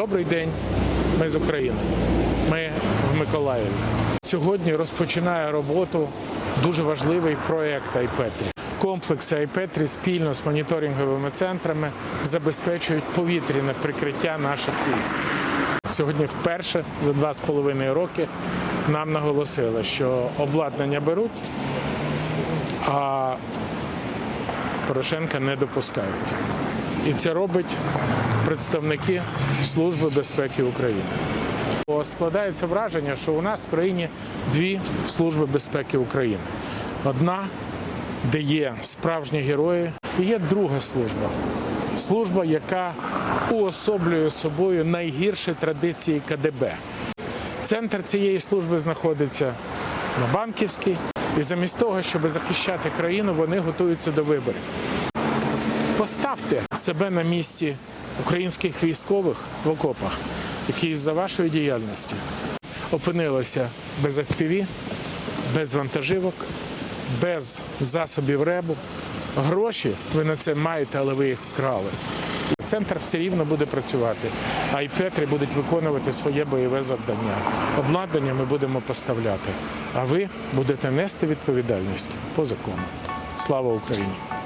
Добрий день, ми з України. Ми в Миколаєві. Сьогодні розпочинає роботу дуже важливий проект Айпетрі. Комплекси Айпетрі спільно з моніторинговими центрами забезпечують повітряне прикриття наших військ. Сьогодні вперше за два з половиною роки нам наголосили, що обладнання беруть, а Порошенка не допускають. І це робить представники Служби безпеки України. Складається враження, що у нас в країні дві служби безпеки України. Одна, де є справжні герої, і є друга служба. Служба, яка уособлює собою найгірші традиції КДБ. Центр цієї служби знаходиться на Банківській, і замість того, щоб захищати країну, вони готуються до виборів. Поставте себе на місці українських військових в окопах, які за вашою діяльністю опинилися без FPV, без вантажівок, без засобів ребу. Гроші ви на це маєте, але ви їх вкрали. Центр все рівно буде працювати, а й Петрі будуть виконувати своє бойове завдання. Обладнання ми будемо поставляти, а ви будете нести відповідальність по закону. Слава Україні!